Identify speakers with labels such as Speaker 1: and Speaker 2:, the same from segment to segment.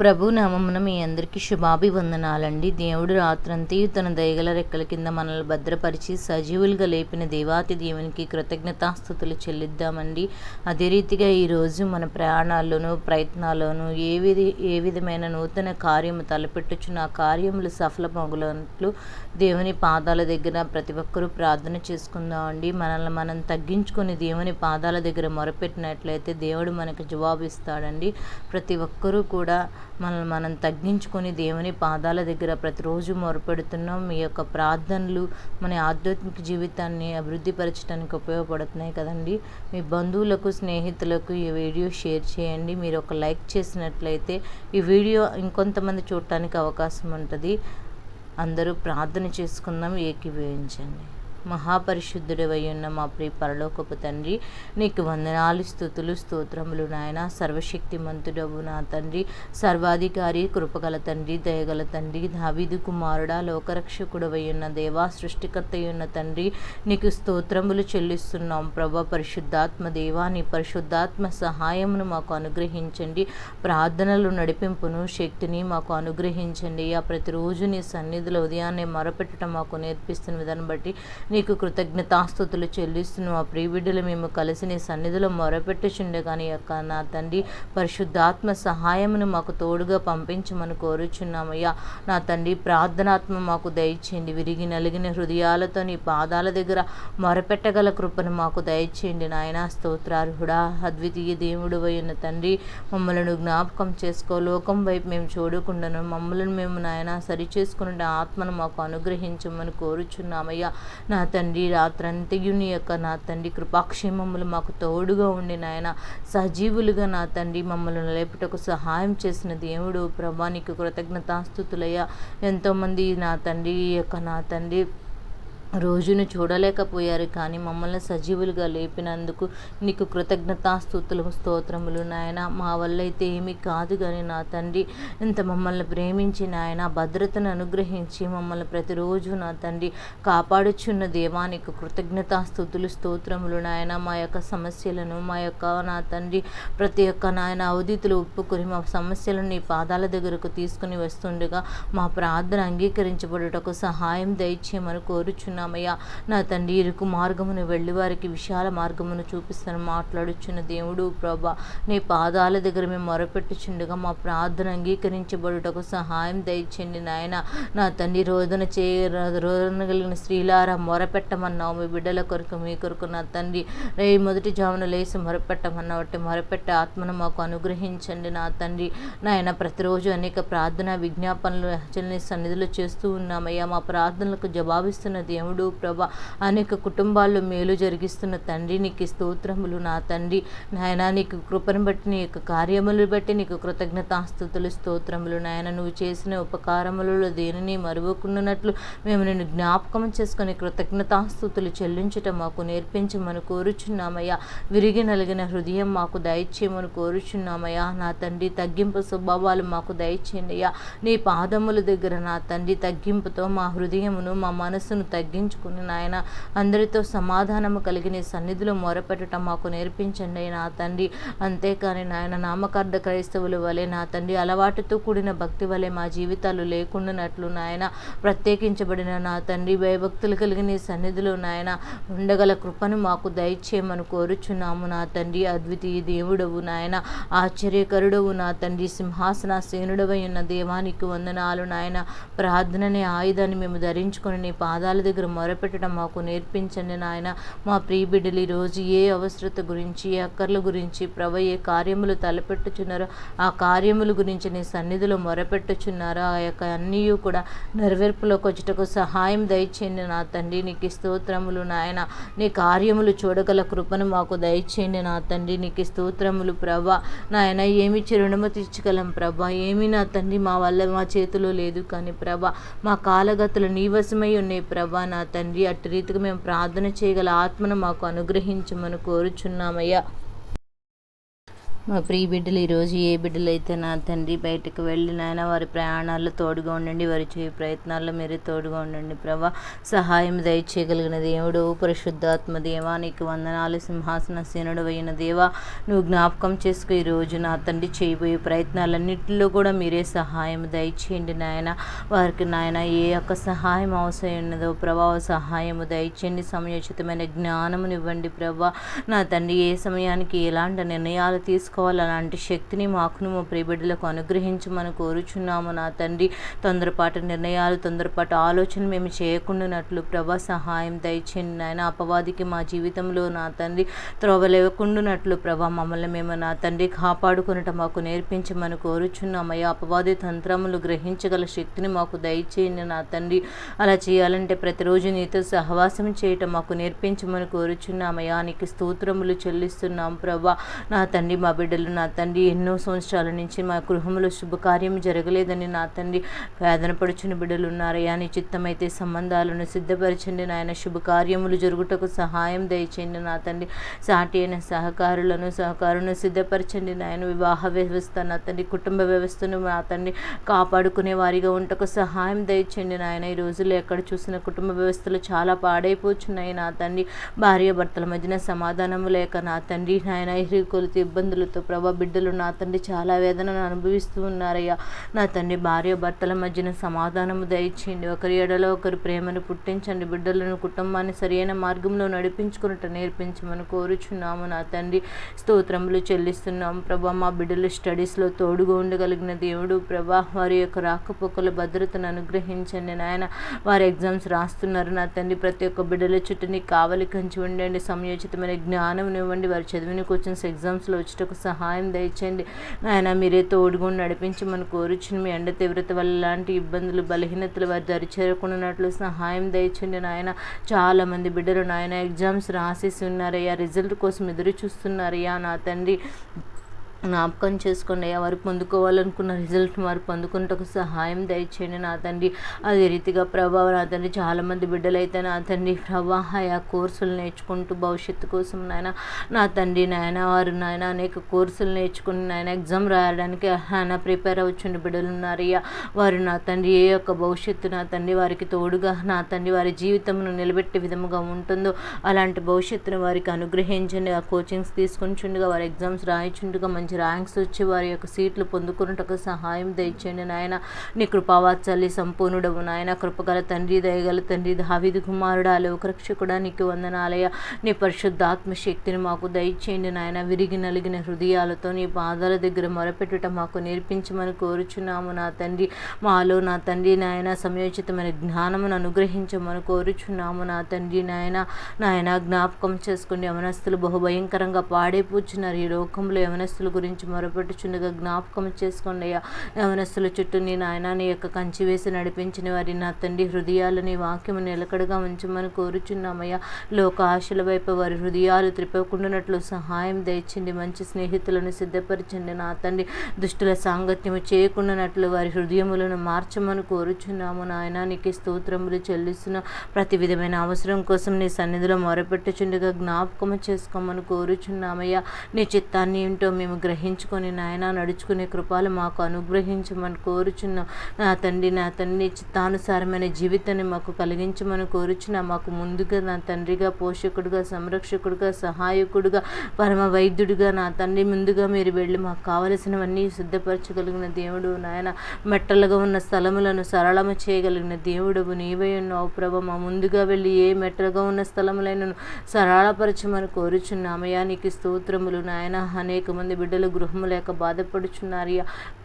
Speaker 1: ప్రభు నామమున మీ అందరికీ శుభాభివందనాలండి. దేవుడు రాత్రంతా తన దయగల రెక్కల కింద మనల్ని భద్రపరిచి సజీవులుగా లేపిన దేవాతి దేవునికి కృతజ్ఞతాస్థుతులు చెల్లిద్దామండి. అదే రీతిగా ఈరోజు మన ప్రయాణాల్లోనూ ప్రయత్నాల్లోనూ ఏ విధి ఏ విధమైన నూతన కార్యము తలపెట్టుచున్న ఆ కార్యములు సఫలమగులట్లు దేవుని పాదాల దగ్గర ప్రతి ఒక్కరూ ప్రార్థన చేసుకుందామండి. మనల్ని మనం తగ్గించుకొని దేవుని పాదాల దగ్గర మొరపెట్టినట్లయితే దేవుడు మనకు జవాబిస్తాడండి. ప్రతి ఒక్కరూ కూడా మనల్ని మనం తగ్గించుకొని దేవుని పాదాల దగ్గర ప్రతిరోజు మొరపెడుతున్నాం. మీ యొక్క ప్రార్థనలు మన ఆధ్యాత్మిక జీవితాన్ని అభివృద్ధిపరచడానికి ఉపయోగపడుతున్నాయి కదండి. మీ బంధువులకు స్నేహితులకు ఈ వీడియో షేర్ చేయండి. మీరు ఒక లైక్ చేసినట్లయితే ఈ వీడియో ఇంకొంతమంది చూడటానికి అవకాశం ఉంటుంది. అందరూ ప్రార్థన చేసుకుందాం ఏకీభవించండి. మహాపరిశుద్ధుడివై ఉన్న మా ప్రియ పరలోకపు తండ్రి నీకు వందనాలు స్థుతులు స్తోత్రములు నాయన. సర్వశక్తిమంతుడవు నా తండ్రి సర్వాధికారి కృపగల తండ్రి దయగల తండ్రి దావీదు కుమారుడా లోకరక్షకుడవై ఉన్న దేవా సృష్టికర్త ఉన్న తండ్రి నీకు స్తోత్రములు చెల్లిస్తున్నాం ప్రభా. పరిశుద్ధాత్మ దేవా నీ పరిశుద్ధాత్మ సహాయమును మాకు అనుగ్రహించండి. ప్రార్థనలు నడిపింపును శక్తిని మాకు అనుగ్రహించండి. ఆ ప్రతిరోజు నీ సన్నిధిలో ఉదయాన్నే మొరపెట్టడం మాకు నేర్పిస్తున్న విధానం బట్టి నీకు కృతజ్ఞతాస్థుతులు చెల్లిస్తున్న. మా ప్రియబిడ్డలు మేము కలిసి నీ సన్నిధిలో మొరపెట్టుచుండే కానీ యొక్క నా తండ్రి పరిశుద్ధాత్మ సహాయమును మాకు తోడుగా పంపించమని కోరుచున్నామయ్యా. నా తండ్రి ప్రార్థనాత్మ మాకు దయచేయండి. విరిగి నలిగిన హృదయాలతో నీ పాదాల దగ్గర మొరపెట్టగల కృపను మాకు దయచేయండి. నాయన స్తోత్రార్హుడా అద్వితీయ దేవుడు అయిన తండ్రి మమ్మలను జ్ఞాపకం చేసుకో. లోకం వైపు మేము చూడకుండాను మమ్మల్ని మేము నాయన సరిచేసుకునే ఆత్మను మాకు అనుగ్రహించమని కోరుచున్నామయ్యా. నా తండ్రి రాత్రంతయు నీ యొక్క నా తండ్రి కృపాక్షేమములు మాకు తోడుగా ఉండి నాయన సజీవులుగా నా తండ్రి మమ్మల్ని లేపుటకు సహాయం చేసిన దేవుడు ప్రభా నీకు కృతజ్ఞతాస్థుతులయ్యా. ఎంతోమంది నా తండ్రి యొక్క నా తండ్రి రోజును చూడలేకపోయారు కానీ మమ్మల్ని సజీవులుగా లేపినందుకు నీకు కృతజ్ఞతాస్థుతులు స్తోత్రములు నాయన. మా వల్ల అయితే ఏమీ కాదు కానీ నా తండ్రి ఇంత మమ్మల్ని ప్రేమించి నాయన భద్రతను అనుగ్రహించి మమ్మల్ని ప్రతిరోజు నా తండ్రి కాపాడుచున్న దేవానికి కృతజ్ఞతాస్థుతులు స్తోత్రములు నాయన. మా యొక్క సమస్యలను మా యొక్క నా తండ్రి ప్రతి ఒక్క నాయన అవధితులు ఒప్పుకొని మా సమస్యలను నీ పాదాల దగ్గరకు తీసుకుని వస్తుండగా మా ప్రార్థన అంగీకరించబడుటకు సహాయం దయచేయమని కోరుచున్నాం వేడుకుంటున్నామయ్యా నా తండ్రి ఇరుకు మార్గమును వెళ్ళి వారికి విశాల మార్గమును చూపిస్తాను. మాట్లాడుచున్న దేవుడు ప్రభా నీ పాదాల దగ్గర మేము మొరపెట్టుచుండగా మా ప్రార్థన అంగీకరించబడుటకు సహాయం దయచండి నాయన. నా తండ్రి రోదన చే రోదన కలిగిన స్త్రీలారా మొరపెట్టమన్నావు. మీ బిడ్డల కొరకు మీ కొరకు నా తండ్రి రే మొదటి జామున లేసి మొరపెట్టమన్నావు. మొరపెట్టే ఆత్మను మాకు అనుగ్రహించండి నా తండ్రి. నాయన ప్రతిరోజు అనేక ప్రార్థన విజ్ఞాపనలు హెచ్చరిని సన్నిధిలో చేస్తూ ఉన్నామయ్యా. మా ప్రార్థనలకు జవాబిస్తున్న దేవుడు దేవుడు ప్రభ అనేక కుటుంబాల్లో మేలు జరిగిస్తున్న తండ్రి. నీకు స్తోత్రములు నా తండ్రి. నాయన నీకు కృపను బట్టి నీ యొక్క కార్యములు బట్టి నీకు కృతజ్ఞతాస్తుతులు స్తోత్రములు నాయన. నువ్వు చేసిన ఉపకారములలో దేనిని మరువకున్నట్లు మేము నేను జ్ఞాపకం చేసుకుని కృతజ్ఞతాస్తుతులు చెల్లించటం మాకు నేర్పించమని కోరుచున్నామయ్యా. విరిగి నలిగిన హృదయం మాకు దయచేయమని కోరుచున్నామయ్యా. నా తండ్రి తగ్గింపు స్వభావాలు మాకు దయచేయండి అయ్యా. నీ పాదముల దగ్గర నా తండ్రి తగ్గింపుతో మా హృదయమును మా మనసును తగ్గి తగ్గించుకుని నాయన అందరితో సమాధానము కలిగి నీ సన్నిధిలో మొరపెట్టడం మాకు నేర్పించండి నా తండ్రి. అంతేకాని నాయన నామకార్థ క్రైస్తవుల వలె నా తండ్రి అలవాటుతో కూడిన భక్తి వలె మా జీవితాలు లేకుండానట్లు నాయన ప్రత్యేకించబడిన నా తండ్రి భయభక్తులు కలిగి నీ సన్నిధిలో నాయన ఉండగల కృపను మాకు దయచేయమని కోరుచున్నాము నా తండ్రి. అద్వితీయ దేవుడవు నాయన ఆశ్చర్యకరుడవు నా తండ్రి. సింహాసన సేనుడవై ఉన్న దేవానికి వందనాలు నాయన. ప్రార్థననే ఆయుధాన్ని మేము ధరించుకొని నీ పాదాల దగ్గర దగ్గర మొరపెట్టడం మాకు నేర్పించండి నాయన. మా ప్రియబిడ్డలు ఈరోజు ఏ అవసరత గురించి ఏ అక్కర్ల గురించి ప్రభ ఏ కార్యములు తలపెట్టుచున్నారో ఆ కార్యముల గురించి నీ సన్నిధిలో మొరపెట్టుచున్నారో ఆ యొక్క అన్నీ కూడా నెరవేర్పులోకి వచ్చుటకు సహాయం దయచేయండి నా తండ్రి. నీకు స్తోత్రములు నాయన. నీ కార్యములు చూడగల కృపను మాకు దయచేయండి నా తండ్రి. నీకు స్తోత్రములు ప్రభ. నాయన ఏమి చిరుణము తీర్చగలం ప్రభ? ఏమి నా తండ్రి మా వల్ల మా చేతిలో లేదు కానీ ప్రభ మా కాలగతులు నీవసమై ఉన్నాయి ప్రభా. నా తండ్రి అట్టి రీతిగా మేము ప్రార్థన చేయగల ఆత్మను మాకు అనుగ్రహించమని కోరుచున్నామయ్యా. మా ప్రియ బిడ్డలు ఈరోజు ఏ బిడ్డలు అయితే నా తండ్రి బయటకు వెళ్ళినైనా వారి ప్రయాణాల్లో తోడుగా ఉండండి వారి చేయ ప్రయత్నాల్లో మీరే తోడుగా ఉండండి ప్రభా. సహాయం దయచేయగలిగిన దేవుడు పరిశుద్ధాత్మ దేవా నీకు వందనాలు సింహాసన సేనుడు అయిన దేవా. నువ్వు జ్ఞాపకం చేసుకు ఈరోజు నా తండ్రి చేయబోయే ప్రయత్నాలన్నింటిలో కూడా మీరే సహాయం దయచేయండి నాయన. వారికి నాయన ఏ యొక్క సహాయం అవసరం ఉన్నదో ప్రభావ సహాయము దయచేయండి. సమయోచితమైన జ్ఞానమునివ్వండి ప్రభా. నా తండ్రి ఏ సమయానికి ఎలాంటి నిర్ణయాలు తీసుకు చేసుకోవాలి అలాంటి శక్తిని మాకును మా ప్రియబిడ్డలకు అనుగ్రహించమని కోరుచున్నాము నా తండ్రి. తొందరపాటు నిర్ణయాలు తొందరపాటు ఆలోచన మేము చేయకుండానట్లు ప్రభా సహాయం దయచేయండి నాయన. అపవాదికి మా జీవితంలో నా తండ్రి త్రోవ లేకుండానట్లు ప్రభా మమ్మల్ని మేము నా తండ్రి కాపాడుకునట మాకు నేర్పించమని కోరుచున్నామయ్యా అపవాది తంత్రములు గ్రహించగల శక్తిని మాకు దయచేయండి నా తండ్రి. అలా చేయాలంటే ప్రతిరోజు నీతో సహవాసం చేయటం మాకు నేర్పించమని కోరుచున్నామయ్యా నీకు స్తోత్రములు చెల్లిస్తున్నాం ప్రభా. నా తండ్రి మా బిడ్డలు నా తండ్రి ఎన్నో సంవత్సరాల నుంచి మా గృహంలో శుభకార్యం జరగలేదని నా తండ్రి వేదన పడుచున్న బిడ్డలు ఉన్నారయ్యా నీ చిత్తమైతే సంబంధాలను సిద్ధపరచండి నాయన. శుభకార్యములు జరుగుటకు సహాయం దయచేయండి నా తండ్రి. సాటి అయిన సహకారులను సహకారులను సిద్ధపరచండి నాయన. వివాహ వ్యవస్థ నా తండ్రి కుటుంబ వ్యవస్థను నా తండ్రి కాపాడుకునే వారిగా ఉంటకు సహాయం దయచేయండి నాయన. ఈ రోజుల్లో ఎక్కడ చూసిన కుటుంబ వ్యవస్థలు చాలా పాడైపోతున్నాయి నా తండ్రి. భార్య భర్తల మధ్యన సమాధానము లేక నా తండ్రి నాయన కొలత ఇబ్బందులతో ప్రభా బిడ్డలు నా తండ్రి చాలా వేదనను అనుభవిస్తూ ఉన్నారయ్యా. నా తండ్రి భార్య భర్తల మధ్యన సమాధానము దయచేయండి. ఒకరి ఎడలో ఒకరు ప్రేమను పుట్టించండి. బిడ్డలను కుటుంబాన్ని సరైన మార్గంలో నడిపించుకున్నట్టు నేర్పించమని కోరుచున్నాము. నా తండ్రి స్తోత్రములు చెల్లిస్తున్నాము. ప్రభా మా బిడ్డలు స్టడీస్లో తోడుగా ఉండగలిగిన దేవుడు ప్రభా వారి యొక్క రాకపోకల భద్రతను అనుగ్రహించండి. నాయన వారి ఎగ్జామ్స్ రాస్తున్నారు. నా తండ్రి ప్రతి ఒక్క బిడ్డల చుట్టూ నీకు కావలి కంచి ఉండండి. సమయోచితమైన జ్ఞానం ఇవ్వండి వారి చదివిన క్వశ్చన్స్ ఎగ్జామ్స్లో వచ్చేటకు సహాయం దయచేయండి. నాయన మీరే తోడుగుని నడిపించి మన కోరుచుని మీ ఎండ తీవ్రత వల్ల లాంటి ఇబ్బందులు బలహీనతలు వారు దరి చేరుకున్నట్లు సహాయం దయచండి నాయన. చాలామంది బిడ్డలు నాయన ఎగ్జామ్స్ రాసేసి ఉన్నారయ్యా రిజల్ట్ కోసం ఎదురు చూస్తున్నారయ్యా నా తండ్రి. జ్ఞాపకం చేసుకోండి. అయ్యా వారు పొందుకోవాలనుకున్న రిజల్ట్ వారు పొందుకుంటకు సహాయం దయచేయండి. నా తండ్రి అదే రీతిగా ప్రభావ నా తండ్రి చాలామంది బిడ్డలైతే నా తండ్రి ప్రభా ఆయా కోర్సులు నేర్చుకుంటూ భవిష్యత్తు కోసం నాయన నా తండ్రి నాయన వారు నాయన అనేక కోర్సులు నేర్చుకుని నాయన ఎగ్జామ్ రాయడానికి ఆయన ప్రిపేర్ అవుచుండి బిడ్డలు ఉన్నారయ్యా వారు నా తండ్రి ఏ యొక్క భవిష్యత్తు నా తండ్రి వారికి తోడుగా నా తండ్రి వారి జీవితంను నిలబెట్టే విధముగా ఉంటుందో అలాంటి భవిష్యత్తును వారికి అనుగ్రహించండి. ఆ కోచింగ్స్ తీసుకుని చుండగా వారి ఎగ్జామ్స్ రాయిచుండగా మంచి ర్యాంక్స్ వచ్చి వారి యొక్క సీట్లు పొందుకున్నట్టుకు సహాయం దయచేయండి నాయన. నీ కృపావాత్సల్య సంపూర్ణుడవు నాయన. కృపగల తండ్రి దయగల తండ్రి దావిది కుమారుడు లోకరక్షకుడా నీకు వందనాలయ నీ పరిశుద్ధాత్మ శక్తిని మాకు దయచేయండి నాయన. విరిగి నలిగిన హృదయాలతో నీ పాదాల దగ్గర మొరపెట్టుట మాకు నేర్పించమని కోరుచున్నాము నా తండ్రి. మాలో నా తండ్రి నాయన సమయోచితమైన జ్ఞానమును అనుగ్రహించమని కోరుచున్నాము నా తండ్రి నాయన. నాయన జ్ఞాపకం చేసుకుని యవనస్తులు బహుభయంకరంగా పాడైపోచున్నారు. ఈ లోకంలో యవనస్తులు గురించి మొరపెట్టుచుండగా జ్ఞాపకం చేసుకోండి. అయ్యా యవనస్తుల చుట్టూ నీ నాయన నీ యొక్క కంచి వేసి నడిపించిన వారి నా తండ్రి హృదయాలని వాక్యము నిలకడగా ఉంచమని కోరుచున్నామయ్యా. లోక ఆశల వైపు వారి హృదయాలు త్రిపకుండానట్లు సహాయం దయచండి. మంచి స్నేహితులను సిద్ధపరచండి. నా తండ్రి దుష్టుల సాంగత్యము చేయకుండానట్లు వారి హృదయములను మార్చమని కోరుచున్నాము. నాయన నీకు స్తోత్రములు చెల్లిస్తున్న ప్రతి విధమైన అవసరం కోసం నీ సన్నిధిలో మొరపెట్టుచుండగా జ్ఞాపకము చేసుకోమని కోరుచున్నామయ్యా. నీ చిత్తాన్ని ఏంటో మేము గ్రహించుకొని నాయన నడుచుకునే కృపాలు మాకు అనుగ్రహించమని కోరుచున్నాం నా తండ్రి నా తండ్రి చిత్తానుసారమైన జీవితాన్ని మాకు కలిగించమని కోరుచున్నా మాకు ముందుగా నా తండ్రిగా పోషకుడుగా సంరక్షకుడుగా సహాయకుడుగా పరమ వైద్యుడిగా నా తండ్రి ముందుగా మీరు వెళ్ళి మాకు కావలసినవన్నీ సిద్ధపరచగలిగిన దేవుడు నాయన. మెట్టలుగా ఉన్న స్థలములను సరళము చేయగలిగిన దేవుడు నీవై ఉన్నావు ప్రభ. మా ముందుగా వెళ్ళి ఏ మెట్టలుగా ఉన్న స్థలములైనను సరళపరచమని కోరుచున్నామయ్యా. నీకు స్తోత్రములు నాయన. అనేక మంది బిడ్డలు గృహము లేక బాధపడుచున్నారు.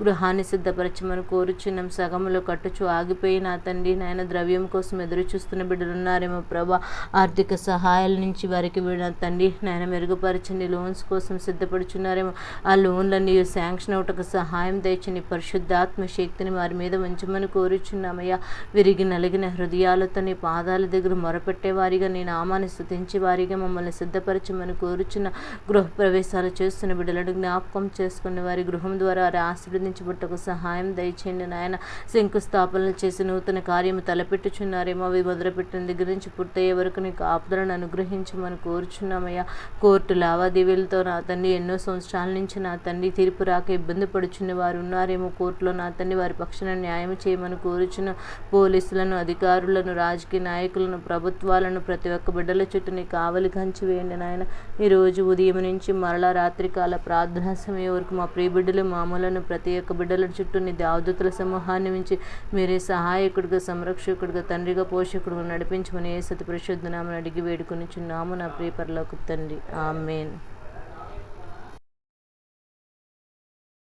Speaker 1: గృహాన్ని సిద్ధపరచమని కోరుచున్నాం. సగములో కట్టుచు ఆగిపోయిన తండ్రి నాయన ద్రవ్యం కోసం ఎదురు చూస్తున్న బిడ్డలు ఉన్నారేమో ప్రభా. ఆర్థిక సహాయాల నుంచి వారికి తండ్రి నాయన మెరుగుపరచండి. లోన్స్ కోసం సిద్ధపడుచున్నారేమో. ఆ లోన్లన్నీ శాంక్షన్ అవుటకు సహాయం తెచ్చని పరిశుద్ధాత్మ శక్తిని వారి మీద ఉంచమని కోరుచున్నామయ్యా. విరిగి నలిగిన హృదయాలతో నీ పాదాల దగ్గర మొరపెట్టే వారిగా నీ నామాన్ని స్థుతించి వారిగా మమ్మల్ని సిద్ధపరచమని కోరుచున్న గృహ ప్రవేశాలు చేస్తున్న బిడ్డలను జ్ఞాపకం జ్ఞాపకం చేసుకుని వారి గృహం ద్వారా వారి ఆశీర్వదించబట్టకు సహాయం దయచేయండి నాయన. శంకుస్థాపనలు చేసి నూతన కార్యము తలపెట్టుచున్నారేమో అవి మొదలుపెట్టిన దగ్గర నుంచి పూర్తయ్యే వరకు నీకు ఆపదలను అనుగ్రహించమని కోరుచున్నామయ్యా. కోర్టు లావాదేవీలతో నా తండ్రి ఎన్నో సంవత్సరాల నుంచి నా తండ్రి తీర్పు రాక ఇబ్బంది పడుచున్న వారు ఉన్నారేమో కోర్టులో నా తండ్రి వారి పక్షాన న్యాయం చేయమని కోరుచున్న పోలీసులను అధికారులను రాజకీయ నాయకులను ప్రభుత్వాలను ప్రతి ఒక్క బిడ్డల చుట్టూ నీ కావలి కంచి వేయండి నాయన. ఈరోజు ఉదయం నుంచి మరలా రాత్రికాల ప్రార్థన సమయం వరకు మా ప్రియ బిడ్డలు మామూలను ప్రతి ఒక్క బిడ్డల చుట్టూ నీ దావదూతల సమూహాన్ని మించి మీరే సహాయకుడిగా సంరక్షకుడిగా తండ్రిగా పోషకుడుగా నడిపించమని ఏ సతి పరిశుద్ధ నామని అడిగి వేడుకొని చున్నాము నా ప్రియ పరలోకి తండ్రి. ఆమెన్.